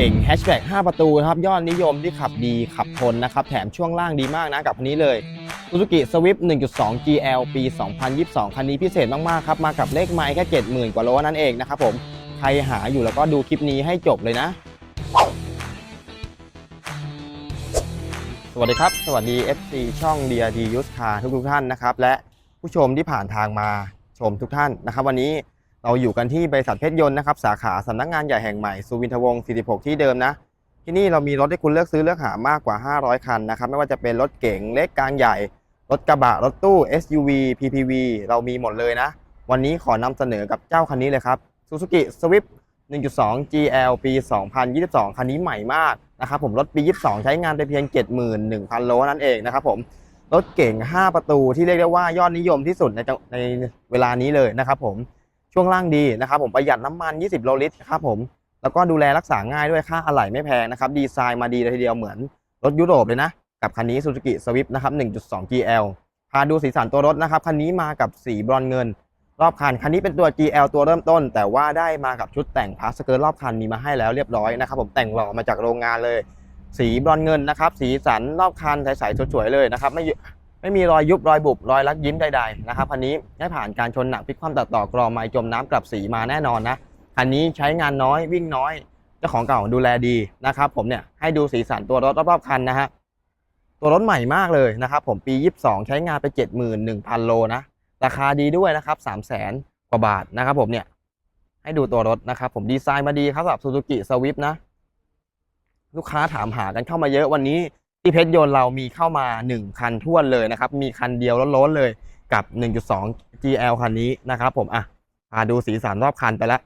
เก่งแฮชแบ็ก5ประตูนะครับยอดนิยมที่ขับดีขับทนนะครับแถมช่วงล่างดีมากนะกับคันนี้เลย Suzuki Swift 1.2 GL ปี 2022 คันนี้พิเศษมากๆครับมากับเลขไมล์แค่ 70,000 กว่าโลนั่นเองนะครับผมใครหาอยู่แล้วก็ดูคลิปนี้ให้จบเลยนะ สวัสดีครับ สวัสดี FC ช่อง DRD Used Car ทุกทุกๆท่านนะครับและผู้ชมที่ผ่านทางมาชมทุกท่านนะครับ วันนี้ เราอยู่กันที่บริษัทเพชรยนต์นะครับสาขาสำนักงานใหญ่แห่งใหม่สุวินทวงศ์46 ที่เดิมนะที่นี่เรามีรถให้คุณเลือกซื้อเลือกหามากกว่า 500 คันนะครับไม่ว่าจะเป็นรถเก๋งเล็กกลางใหญ่ รถกระบะรถตู้ SUV PPV เรามีหมดเลยนะ วันนี้ขอนำเสนอกับเจ้าคันนี้เลยครับ Suzuki Swift 1.2 GL ปี 2022 คันนี้ใหม่มากนะครับผมรถปี 22 ใช้งานไปเพียง 71,000 โลนั่นเองนะครับผมรถเก่ง 5 ประตูที่เรียกได้ว่ายอดนิยมที่สุดในในเวลานี้เลยนะครับผม ช่วงล่างดีนะครับผมประหยัดน้ำมัน 20โลลิตรครับผมแล้วก็ดูแลรักษาง่ายด้วยค่าอะไหล่ไม่แพงนะครับดีไซน์มาดีเลยทีเดียวเหมือนรถยุโรปเลยนะกับคันนี้ Suzuki Swift นะครับ 1.2 GL พาดูสีสันตัวรถนะครับคันนี้มากับสีบรอนเงิน รอบคันคันนี้เป็นตัว GL ตัวเริ่มต้น แต่ว่าได้มากับชุดแต่งพาสเกิร์ตรอบคันมีมาให้แล้วเรียบร้อยนะครับผมแต่งหล่อมาจากโรงงานเลย สีบรอนเงินนะครับสีสันรอบคันใสๆสวยๆเลยนะครับไม่ ไม่มีรอยยุบรอยบุบรอยลักยิ้มใดๆนะครับคันนี้ได้ผ่านการชนหนักพลิกคว่ำตัดต่อกรอไม้จมน้ำกลับสีมาแน่นอนนะคันนี้ใช้งานน้อยวิ่งน้อยเจ้าของเก่าดูแลดีนะครับ ผมเนี่ยให้ดูสีสันตัวรถรอบๆคันนะฮะตัวรถใหม่มากเลยนะครับ ผมปี 22 ใช้งานไป 71,000 โลนะราคาดีด้วยนะครับ 3 0 0 0 0 0กว่าบาทนะครับ ผมเนี่ยให้ดูตัวรถนะครับ ผมดีไซน์มาดีครับสำหรับ Suzuki Swift นะ ลูกค้าถามหากันเข้ามาเยอะวันนี้ ที่เพชรยนต์เรามีเข้ามา 1 คันท้วนเลยนะครับ มีคันเดียวล้นๆเลยกับ 1.2 GL คันนี้นะครับผมอะพาดูสีสันรอบคันไปแล้ว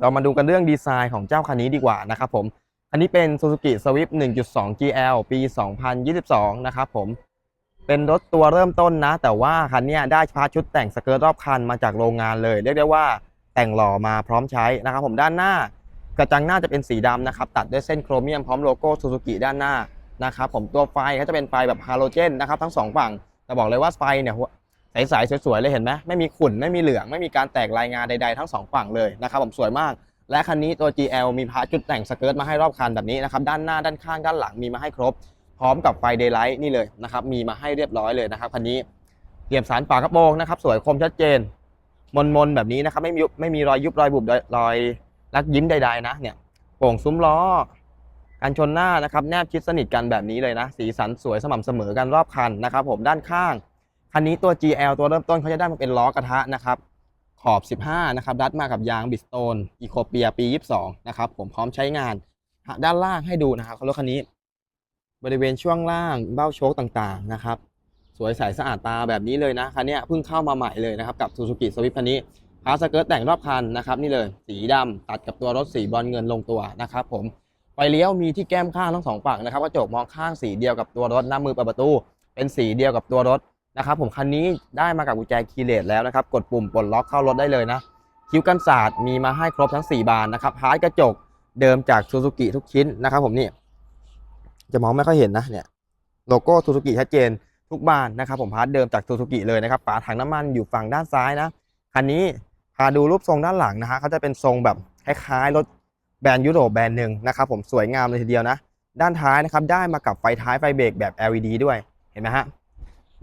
เรามาดูกันเรื่องดีไซน์ของเจ้าคันนี้ดีกว่านะครับผมอันนี้เป็น Suzuki Swift 1.2 GL ปี 2022 นะครับผมเป็นรถตัวเริ่มต้นนะ แต่ว่าคันนี้ได้พาชุดแต่งสเกิร์ตรอบคันมาจากโรงงานเลย เรียกได้ว่าแต่งหล่อมาพร้อมใช้นะครับผมด้านหน้ากระจังหน้าจะเป็นสีดำนะครับตัดด้วยเส้นโครเมียมพร้อมโลโก้ Suzuki ด้านหน้า นะครับผมตัวไฟก็จะเป็นไฟแบบฮาโลเจนนะครับทั้งสองฝั่งแต่บอกเลยว่าไฟเนี่ยใสๆสวยๆเลยเห็นไหมไม่มีขุ่นไม่มีเหลืองไม่มีการแตกรายงานใดๆทั้งสองฝั่งเลยนะครับผมสวยมาก และคันนี้ตัว GL มีพาจุดแต่งสเกิร์ตมาให้รอบคันแบบนี้นะครับด้านหน้าด้านข้างด้านหลังมีมาให้ครบ พร้อมกับไฟเดย์ไลท์นี่เลยนะครับมีมาให้เรียบร้อยเลยนะครับคันนี้เตรียมสารฝากระโปรงนะครับสวยคมชัดเจน มนมนๆแบบนี้นะครับไม่มีไม่มีรอยยุบรอยบุบรอยรักยิ้มใดๆนะเนี่ยโป่งซุ้มล้อ การชนหน้านะครับแนบชิดสนิทกันแบบนี้เลยนะ สีสันสวยสม่ำเสมอกันรอบคันนะครับผมด้านข้าง คันนี้ตัว GL ตัวเริ่มต้นเขาจะได้มาเป็นล้อกระทะนะครับขอบ 15 นะครับดัดมากับยางบิสโตนอีโคเปียปี 22 นะครับ ผมพร้อมใช้งาน ด้านล่างให้ดูนะครับรถคันนี้ บริเวณช่วงล่างเบ้าโชคต่างๆ นะครับ สวยใสสะอาดตาแบบนี้เลยนะ คันนี้เพิ่งเข้ามาใหม่เลยนะครับ กับ Suzuki Swift คันนี้พาสเกิร์ตแต่งรอบคันนะครับ นี่เลย สีดำตัดกับตัวรถสีบอลเงินลงตัวนะครับผม ฟเลี้ยวมีที่แก้มข้างทั้งสองฝั่งนะครับกระจกมองข้างสีเดียวกับตัวรถหน้ามือเปิดประตู เป็นสีเดียวกับตัวรถนะครับผมคันนี้ได้มากับกุญแจคีย์เลสแล้วนะครับกดปุ่มปลดล็อกเข้ารถได้เลยนะ คิ้วกันศาสตร์มีมาให้ครบทั้ง 4 บานนะครับพาร์ทกระจกเดิมจาก Suzuki ทุกชิ้นนะครับผมนี่จะมองไม่ค่อยเห็นนะเนี่ยโลโก้ Suzuki ชัดเจนทุกบานนะครับผมพาร์ทเดิมจาก Suzuki เลยนะครับฝาถังน้ำมันอยู่ฝั่งด้านซ้ายนะคันนี้พาดูรูปทรงด้านหลังนะฮะเขาจะเป็นทรงแบบคล้ายๆรถ แบรนด์ยุโรปแบรนด์หนึ่งนะครับผมสวยงามเลยทีเดียวนะ ด้านท้ายนะครับได้มากับไฟท้ายไฟเบรกแบบ LED ด้วยเห็นไหมฮะ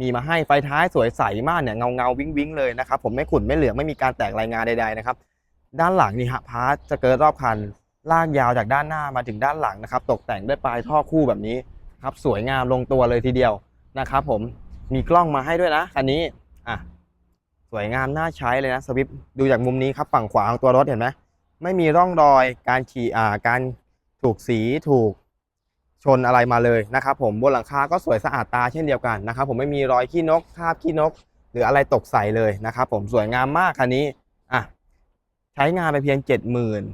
มีมาให้ไฟท้ายสวยใสมากเนี่ยเงาเงาวิ้งวิ้งเลยนะครับผมไม่ขุ่นไม่เหลืองไม่มีการแตกรายงานใดๆนะครับด้านหลังนี่ฮะพาร์ทจะเกิดรอบคันลากยาวจากด้านหน้ามาถึงด้านหลังนะครับ ตกแต่งด้วยปลายท่อคู่แบบนี้ครับสวยงามลงตัวเลยทีเดียวนะครับผมมีกล้องมาให้ด้วยนะคันนี้อะสวยงามน่าใช้เลยนะสวิปดูจากมุมนี้ครับฝั่งขวาของตัวรถเห็นไหม ไม่มีร่องรอยการขี่อ่าการถูกสีถูกชนอะไรมาเลยนะครับผมบนหลังคาก็สวยสะอาดตาเช่นเดียวกันนะครับผมไม่มีรอยขี้นกคราบขี้นก หรืออะไรตกใส่เลยนะครับผมสวยงามมากคันนี้อะใช้งานไปเพียง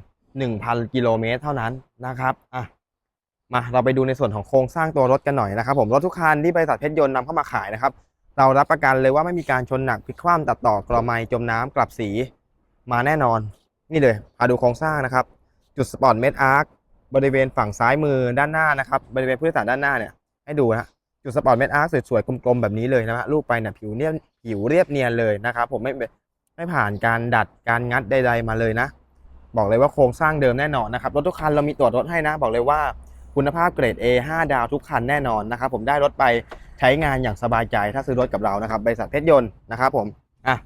71,000 กิโลเมตรเท่านั้นนะครับอะมาเราไปดูในส่วนของโครงสร้างตัวรถกันหน่อยนะครับผมรถทุกคันที่บริษัทเพชรยนต์นำเข้ามาขายนะครับ เรารับประกันเลยว่าไม่มีการชนหนักพลิกคว่ำตัดต่อกรอไม้จมน้ำกลับสีมาแน่นอน นี่เลยมาดูโครงสร้างนะครับ จุดสปอร์ตเมดอาร์คบริเวณฝั่งซ้ายมือด้านหน้านะครับ บริเวณผู้โดยสารด้านหน้าเนี่ยให้ดูนะจุดสปอร์ตเมดอาร์คสวยๆกลมๆแบบนี้เลยนะฮะรูปไปเนี่ยผิวเนียบผิวเรียบเนียนเลยนะครับ ผมไม่ไม่ผ่านการดัดการงัดใด ๆ มาเลยนะ บอกเลยว่าโครงสร้างเดิมแน่นอนนะครับรถทุกคันเรามีตรวจรถให้นะ บอกเลยว่าคุณภาพเกรด A 5 ดาวทุกคันแน่นอนนะครับ ผมได้รถไปใช้งานอย่างสบายใจถ้าซื้อรถกับเรานะครับบริษัทเพชรยนต์นะครับผมอะ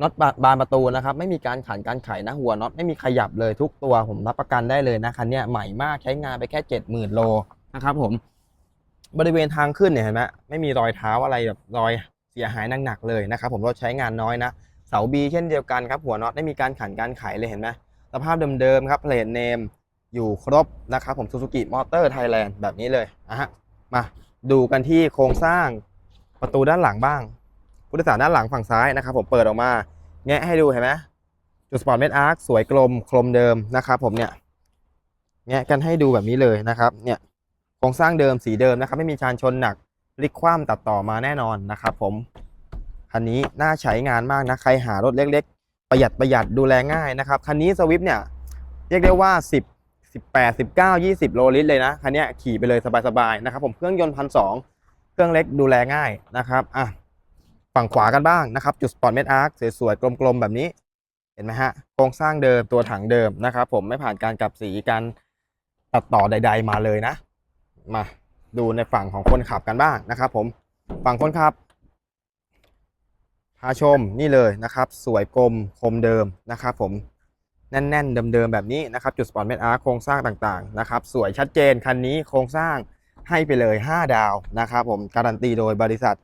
น็อตบานประตูนะครับไม่มีการขันการไขนะหัวน็อตไม่มีขยับเลยทุกตัวผมรับประกันได้เลยนะคันเนี้ยใหม่มากใช้งานไปแค่เจ็ดหมื่นโลนะครับผมบริเวณทางขึ้นเนี่ยเห็นไหมไม่มีรอยเท้าอะไรแบบรอยเสียหายหนักๆเลยนะครับผมรถใช้งานน้อยนะเสาบีเช่นเดียวกันครับหัวน็อตไม่มีการขันการไขเลยเห็นไหมสภาพเดิมๆครับเพลทเนมอยู่ครบนะครับผมซูซูกิมอเตอร์ไทยแลนด์แบบนี้เลยนะฮะมาดูกันที่โครงสร้างประตูด้านหลังบ้าง ผู้โดยสารด้านหลังฝั่งซ้ายนะครับผมเปิดออกมาแงะให้ดูเห็นไหมจุดสปอร์ตเมดอาร์คสวยกลมคลมเดิมนะครับผมเนี่ยแงะกันให้ดูแบบนี้เลยนะครับเนี่ยโครงสร้างเดิมสีเดิมนะครับ ไม่มีชานชนหนักพลิกคว่ำตัดต่อมาแน่นอนนะครับผมคันนี้น่าใช้งานมากนะใครหารถเล็ก ๆ ประหยัดประหยัดดูแลง่ายนะครับคันนี้สวิฟเนี่ยเรียกได้ว่า 10 18 19 20 โลลิตรเลยนะคันนี้ขี่ไปเลยสบายๆนะครับผมเครื่องยนต์พันสเครื่องเล็กดูแลง่ายนะครับอะ ฝั่งขวากันบ้างนะครับ จุดสปอร์ตเมดอาร์คสวยๆกลมๆแบบนี้ เห็นไหมฮะโครงสร้างเดิมตัวถังเดิมนะครับ ผมไม่ผ่านการกลับสีการตัดต่อใด ๆ มาเลยนะ มาดูในฝั่งของคนขับกันบ้างนะครับผมฝั่งคนขับพาชมนี่เลยนะครับ สวยกลมคมเดิมนะครับ ผมแน่นๆเดิมๆแบบนี้นะครับ จุดสปอร์ตเมดอาร์โครงสร้างต่างๆนะครับ สวยชัดเจนคันนี้โครงสร้างให้ไปเลย 5 ดาวนะครับ ผมการันตีโดยบริษัท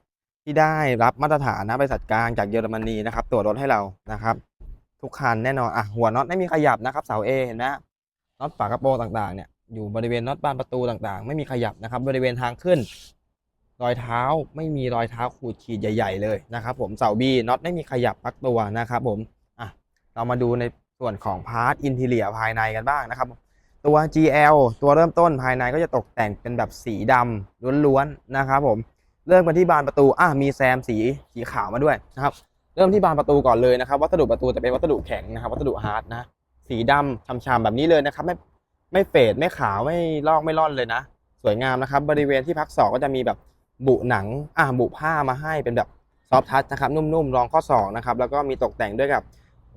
ที่ได้รับมาตรฐานนะบริษัทกลางจากเยอรมนีนะครับตรวจรถให้เรานะครับ ทุกคันแน่นอนอะหัวน็อตไม่มีขยับนะครับเสา A เห็นไหมน็อตฝากระโปรงต่างๆเนี่ยอยู่บริเวณน็อตบานประตูต่างๆ ไม่มีขยับนะครับ บริเวณทางขึ้น รอยเท้าไม่มีรอยเท้าขูดขีดใหญ่ ๆ เลยนะครับผมเสาบีน็อตไม่มีขยับพักตัวนะครับผมอะเรามาดูในส่วนของพาร์ทอินทีเลียภายในกันบ้างนะครับตัว GL ตัวเริ่มต้นภายในก็จะตกแต่งเป็นแบบสีดำล้วนๆนะครับผม เริ่มกันที่บานประตูอะมีแซมสีสีขาวมาด้วยนะครับเริ่มที่บานประตูก่อนเลยนะครับ วัสดุประตูจะเป็นวัสดุแข็งนะครับ วัสดุฮาร์ดนะสีดำช้ำๆแบบนี้เลยนะครับไม่ไม่เฟดไม่ขาวไม่ลอกไม่ร่อนเลยนะ สวยงามนะครับ บริเวณที่พักศอกก็จะมีแบบบุหนังอ่าบุผ้ามาให้เป็นแบบซอฟทัชนะครับนุ่มๆรองข้อศอกนะครับแล้วก็มีตกแต่งด้วยกับ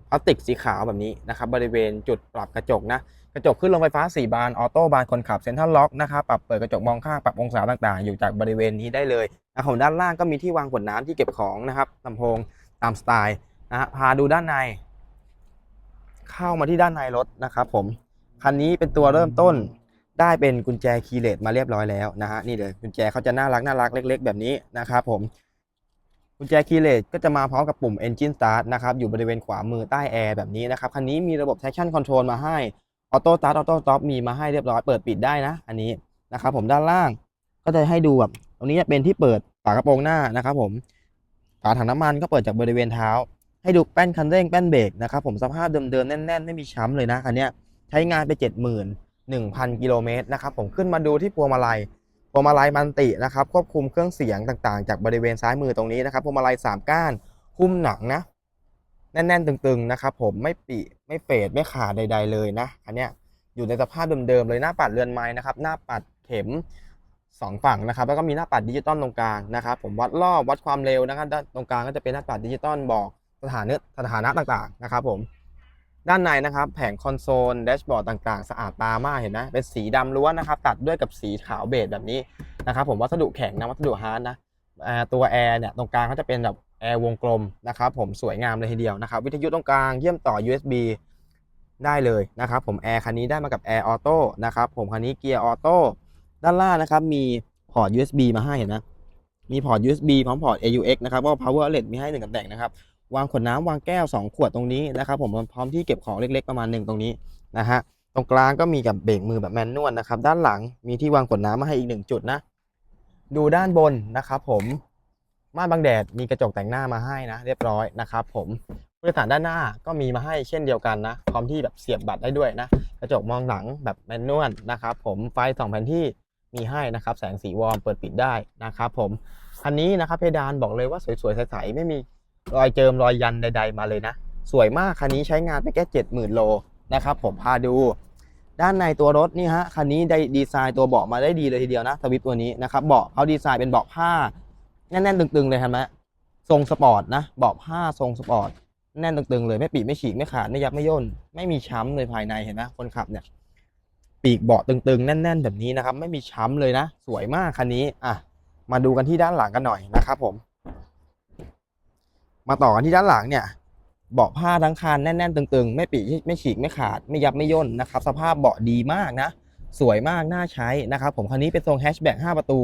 พลาสติกสีขาวแบบนี้นะครับ บริเวณจุดปรับกระจกนะ ระจกขึ้นลงไฟฟ้า 4 บาน ออโต้บานคนขับเซ็นทรัลล็อกนะครับ ปรับเปิดกระจกมองข้าง ปรับองศาต่างๆ อยู่จากบริเวณนี้ได้เลยนะครับด้านล่างก็มีที่วางขวดน้ำที่เก็บของนะครับลำโพงตามสไตล์นะฮะพาดูด้านใน เข้ามาที่ด้านในรถนะครับผม คันนี้เป็นตัวเริ่มต้น ได้เป็นกุญแจคีย์เลสมาเรียบร้อยแล้วนะฮะ นี่เลยกุญแจเขาจะน่ารักน่ารักเล็ก ๆ แบบนี้นะครับผม กุญแจคีย์เลสก็จะมาพร้อมกับปุ่ม Engine Start นะครับ อยู่บริเวณขวามือใต้แอร์แบบนี้นะครับ คันนี้มีระบบ traction control มาให้ Auto Start Auto Stop มีมาให้เรียบร้อยเปิดปิดได้นะ อันนี้นะครับผมด้านล่างก็จะให้ดูแบบตรงนี้จะเป็นที่เปิดฝากระโปรงหน้านะครับผมฝาถังน้ำมันก็เปิดจากบริเวณเท้า ให้ดูแป้นคันเร่งแป้นเบรกนะครับผมสภาพเดิมๆแน่น ๆ ไม่มีช้ำเลยนะคันนี้ใช้งานไป 71,000 กิโลเมตรนะครับผมขึ้นมาดูที่พวงมาลัยพวงมาลัยมันตินะครับควบคุมเครื่องเสียงต่างๆ จากบริเวณซ้ายมือตรงนี้นะครับพวงมาลัย3ก้านหุ้มหนังนะ แน่นๆ ตึงๆ นะครับผมไม่ปีไม่เฟดไม่ขาดใด ๆ เลยนะอันนี้อยู่ในสภาพเดิมๆเลยหน้าปัดเรือนไม้นะครับหน้าปัดเข็มสองฝั่งนะครับแล้วก็มีหน้าปัดดิจิตอลตรงกลางนะครับผมวัดรอบวัดความเร็วนะครับด้านตรงกลางก็จะเป็นหน้าปัดดิจิตอลบอกสถานะสถานะต่างๆนะครับผมด้านในนะครับแผงคอนโซลแดชบอร์ดต่างๆ สะอาดตามากเห็นไหมเป็นสีดำล้วนนะครับตัดด้วยกับสีขาวเบจแบบนี้นะครับผมวัสดุแข็งนะวัสดุฮาร์ดนะตัวแอร์เนี่ยตรงกลางเขาจะเป็นแบบ แอร์วงกลมนะครับผมสวยงามเลยทีเดียวนะครับ วิทยุตรงกลางเชื่อมต่อ USB ได้เลยนะครับผมแอร์คันนี้ได้มากับแอร์ออโต้นะครับผมคันนี้เกียร์ออโต้ด้านล่างนะครับมีพอร์ต USB มาให้เห็นไหมมีพอร์ต USB พร้อมพอร์ต AUX นะครับก็ power outlet มีให้หนึ่งตำแหน่งนะครับวางขวดน้ำวางแก้ว 2 ขวดตรงนี้นะครับผมพร้อมที่เก็บของเล็กๆประมาณหนึ่งตรงนี้นะฮะตรงกลางก็มีกับเบรกมือแบบแมนนวลนะครับด้านหลังมีที่วางขวดน้ำมาให้อีกหนึ่งจุดนะดูด้านบนนะครับผม ม่านบังแดดมีกระจกแต่งหน้ามาให้นะ เรียบร้อยนะครับผมผู้โดยสารด้านหน้าก็มีมาให้เช่นเดียวกันนะพร้อมที่แบบเสียบบัตรได้ด้วยนะ กระจกมองหลังแบบแมนนวลนะครับผมไฟสองแผ่นที่มีให้นะครับแสงสีวอร์มเปิดปิดได้นะครับผมคันนี้นะครับเพดานบอกเลยว่าสวยๆใสๆไม่มีรอยเจิมรอยยันใด ๆ มาเลยนะ สวยมากคันนี้ใช้งานไปแค่70,000โลนะครับผมพาดู ด้านในตัวรถนี่ฮะคันนี้ได้ดีไซน์ตัวเบาะมาได้ดีเลยทีเดียวนะสวิปตัวนี้นะครับเบาะเขาดีไซน์เป็นเบาะผ้า แน่นๆตึงๆเลยเห็นไหมทรงสปอร์ตนะเบาะผ้าทรงสปอร์ตแน่นตึงๆเลยไม่ปีไม่ฉีกไม่ขาดไม่ยับไม่ย่นไม่มีช้ำเลยภายในเห็นไหมคนขับเนี่ย ปีกเบาะตึงๆ แน่น ๆ แบบนี้นะครับ ไม่มีช้ำเลยนะ สวยมากคันนี้อะมาดูกันที่ด้านหลังกันหน่อยนะครับผม มาต่อกันที่ด้านหลังเนี่ยเบาะผ้าทั้งคันแน่น ๆ ตึง ๆ ไม่ปีไม่ฉีกไม่ขาด ไม่ยับไม่ย่นนะครับ สภาพเบาะดีมากนะ สวยมากน่าใช้นะครับ ผมคันนี้เป็นทรงแฮชแบ็ก5ประตู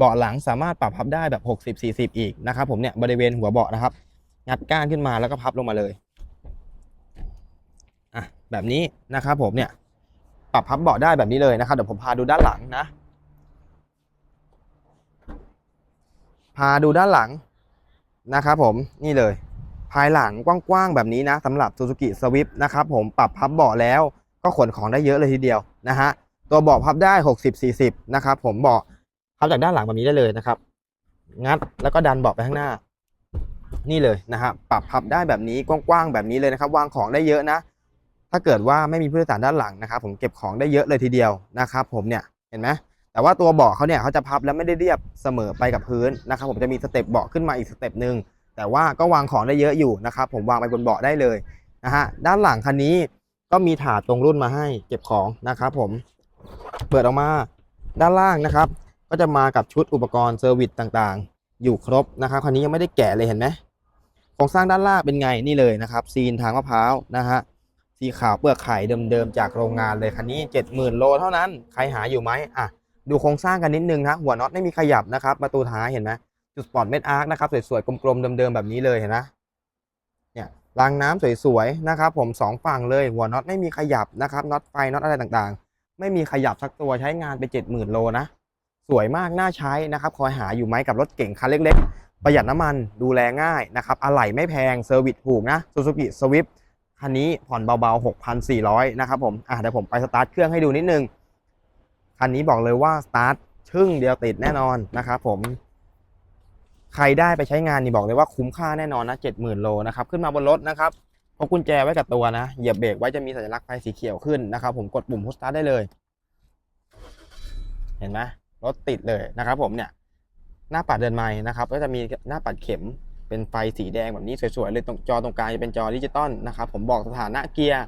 เบาะหลังสามารถปรับพับได้แบบ 60 40 อีกนะครับผมเนี่ยบริเวณหัวเบาะนะครับ งัดก้านขึ้นมาแล้วก็พับลงมาเลยอะแบบนี้นะครับผมเนี่ยปรับพับเบาะได้แบบนี้เลยนะครับเดี๋ยวผมพาดูด้านหลังนะ พาดูด้านหลังนะครับผมนี่เลย ภายหลังกว้างๆแบบนี้นะสำหรับ Suzuki Swift นะครับผมปรับพับเบาะแล้วก็ขนของได้เยอะเลยทีเดียวนะฮะตัวเบาะพับได้ 60 40 นะครับผมเบาะ พับจากด้านหลังแบบนี้ได้เลยนะครับ งัดแล้วก็ดันเบาะไปข้างหน้า นี่เลยนะฮะปรับพับได้แบบนี้กว้างๆแบบนี้เลยนะครับ วางของได้เยอะนะ ถ้าเกิดว่าไม่มีผู้โดยสารด้านหลังนะครับ ผมเก็บของได้เยอะเลยทีเดียวนะครับ ผมเนี่ยเห็นไหมแต่ว่าตัวเบาะเขาเนี่ยเขาจะพับแล้วไม่ได้เรียบเสมอไปกับพื้นนะครับ ผมจะมีสเต็ปเบาะขึ้นมาอีกสเต็ปหนึ่งแต่ว่าก็วางของได้เยอะอยู่นะครับ ผมวางไปบนเบาะได้เลยนะฮะด้านหลังคันนี้ก็มีถาดตรงรุ่นมาให้เก็บของนะครับ ผมเปิดออกมาด้านล่างนะครับ ก็จะมากับชุดอุปกรณ์เซอร์วิสต่างๆ อยู่ครบนะครับคันนี้ยังไม่ได้แกะเลยเห็นไหมโครงสร้างด้านล่างเป็นไงนี่เลยนะครับ ซีนทางมะพร้าวนะฮะสีขาวเปลือกไข่เดิมๆจากโรงงานเลยคันนี้ 70,000 โลเท่านั้นใครหาอยู่ไหมอะดูโครงสร้างกันนิดนึงนะหัวน็อตไม่มีขยับนะครับประตูท้ายเห็นไหมจุดสปอตเม็ดอาร์คนะครับสวยๆกลมๆเดิมๆแบบนี้เลยเห็นไหมเนี่ยรางน้ำสวยๆนะครับผมสองฝั่งเลยหัวน็อตไม่มีขยับนะครับน็อตไฟน็อตอะไรต่างๆ ไม่มีขยับสักตัวใช้งานไป 70,000 โลนะ สวยมากน่าใช้นะครับคอยหาอยู่ไหมกับรถเก่งคันเล็กๆ ประหยัดน้ำมันดูแลง่ายนะครับอะไหล่ไม่แพงเซอร์วิสถูกนะ Suzuki Swift คันนี้ผ่อนเบาๆ 6,400 นะครับผมอะเดี๋ยวผมไปสตาร์ทเครื่องให้ดูนิดนึง คันนี้บอกเลยว่าสตาร์ทชึ่งเดียวติดแน่นอนนะครับผมใครได้ไปใช้งานนี่บอกเลยว่าคุ้มค่าแน่นอนนะ70,000โลนะครับขึ้นมาบนรถนะครับพกกุญแจไว้กับตัวนะเหยียบเบรกไว้จะมีสัญลักษณ์ไฟสีเขียวขึ้นนะครับผมกดปุ่มพุชสตาร์ทได้เลย เห็นไหม รถติดเลยนะครับ ผมเนี่ยหน้าปัดเดินไม้นะครับ ก็จะมีหน้าปัดเข็มเป็นไฟสีแดงแบบนี้สวยๆเลยตรงจอตรงกลางจะเป็นจอดิจิตอลนะครับ ผมบอกสถานะเกียร์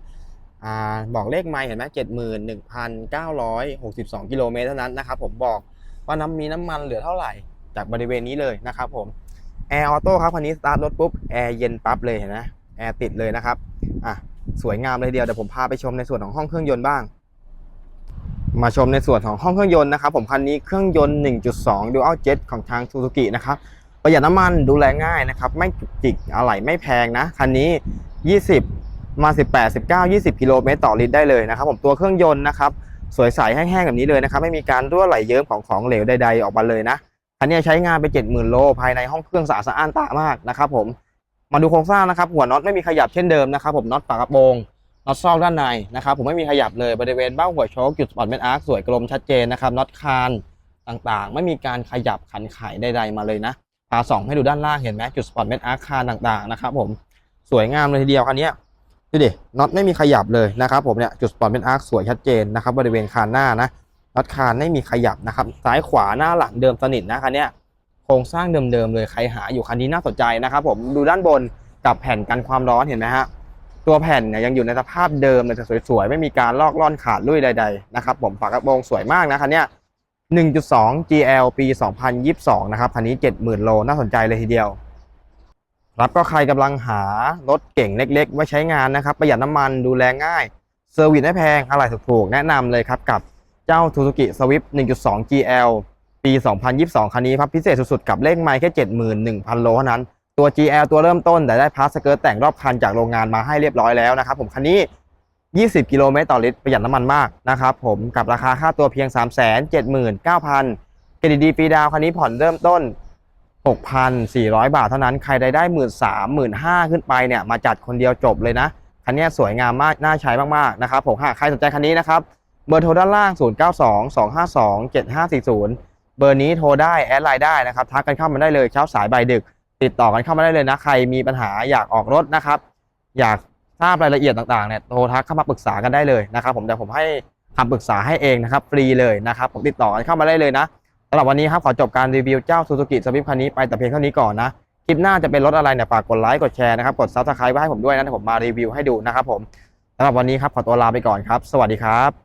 บอกเลขไมล์เห็นไหมเจ็ดหมื่นหนึ่งพันเก้าร้อยหกสิบสองกิโลเมตรเท่านั้นนะครับ ผมบอกว่าน้ำมีน้ำมันเหลือเท่าไหร่จากบริเวณนี้เลยนะครับ ผมแอร์ออโต้ครับคันนี้สตาร์ทรถปุ๊บแอร์เย็นปั๊บเลยเห็นไหมแอร์ติดเลยนะครับอะสวยงามเลยเดียวเดี๋ยวผมพาไปชมในส่วนของห้องเครื่องยนต์บ้าง มาชมในส่วนของห้องเครื่องยนต์นะครับผมคันนี้เครื่องยนต์ 1.2 Dual Jet ของทาง Suzuki นะครับประหยัดน้ำมันดูแลง่ายนะครับ ไม่จุกจิกอะไหล่ไม่แพงนะ คันนี้ 20 มา 18 19 20 กิโลเมตรต่อลิตรได้เลยนะครับ ผมตัวเครื่องยนต์นะครับ สวยใสแห้งๆแบบนี้เลยนะครับ ไม่มีการรั่วไหลเยิ้มของของเหลวใดๆออกมาเลยนะคันนี้ใช้งานไป 70,000 โล ภายในห้องเครื่องสะอาดสะอ้านตามากนะครับผมมาดูโครงสร้างนะครับ หัวน็อตไม่มีขยับเช่นเดิมนะครับผมน็อตฝากระโปรง น็อตซอกด้านในนะครับผมไม่มีขยับเลยบริเวณเบ้าหัวโชคจุดสปอร์ตเมทอาร์คสวยกลมชัดเจนนะครับน็อตคานต่างๆ ไม่มีการขยับขันไขใดๆมาเลยนะพาสองให้ดูด้านล่างเห็นไหมจุดสปอร์ตเมทอาร์คคานต่างๆนะครับผมสวยงามเลยทีเดียวคันนี้ดูดิน็อตไม่มีขยับเลยนะครับผมเนี่ยจุดสปอร์ตเมทอาร์คสวยชัดเจนนะครับบริเวณคานหน้านะน็อตคานไม่มีขยับนะครับซ้ายขวาหน้าหลังเดิมสนิทนะคันนี้โครงสร้างเดิมๆเลยใครหาอยู่คันนี้น่าสนใจนะครับผมดูด้านบนกับแผ่นกันความร้อนเห็นไหมฮะ ตัวแผ่นเนี่ยยังอยู่ในสภาพเดิมเลยจะสวยๆ ไม่มีการลอกล่อนขาดลุยใดๆนะครับผมฝากระโปรงสวยมากนะคันเนี้ย1.2 GL ปี 2022 นะครับ คันนี้ 70,000 โล น่าสนใจเลยทีเดียว รับก็ใครกำลังหารถเก่งเล็กๆ ไว้ใช้งานนะครับ ประหยัดน้ำมันดูแลง่าย เซอร์วิสไม่แพงอะไรถูกๆ แนะนำเลยครับ กับเจ้า Suzuki Swift 1.2 GL ปี 2022 คันนี้ครับ พิเศษสุดๆ กับเลขไมล์แค่ 71,000 โลเท่านั้น ตัว GL ตัวเริ่มต้นแต่ได้พาสสเกิร์ตแต่งรอบคันจากโรงงานมาให้เรียบร้อยแล้วนะครับผมคันนี้ 20 กิโลเมตรต่อลิตรประหยัดน้ำมันมากนะครับผมกับราคาค่าตัวเพียง 379,000เครดิตดีฟรีดาวคันนี้ผ่อนเริ่มต้น 6,400 บาทเท่านั้นใครได้ได้1 3 0 0 0 1 5 0 0ขึ้นไปเนี่ยมาจัดคนเดียวจบเลยนะคันนี้สวยงามมากน่าใช้มากๆนะครับผมหากใครสนใจคันนี้นะครับเบอร์โทรด้านล่าง 0922527540 เบอร์นี้โทรได้แอดไลน์ได้นะครับทักกันเข้ามาได้เลยเช้าสายบ่ายดึก ติดต่อกันเข้ามาได้เลยนะ ใครมีปัญหาอยากออกรถนะครับ อยากทราบรายละเอียดต่างๆเนี่ยโทรทักเข้ามาปรึกษากันได้เลยนะครับผมแต่ผมให้คำปรึกษาให้เองนะครับฟรีเลยนะครับผมติดต่อกันเข้ามาได้เลยนะสำหรับวันนี้ครับขอจบการรีวิวเจ้า Suzuki Swift คันนี้ไปแต่เพียงเท่านี้ก่อนนะคลิปหน้าจะเป็นรถอะไรเนี่ยฝากกดไลค์กดแชร์นะครับกดซับสไครต์ไว้ให้ผมด้วยนะผมมารีวิวให้ดูนะครับผมสำหรับวันนี้ครับขอตัวลาไปก่อนครับ สวัสดีครับ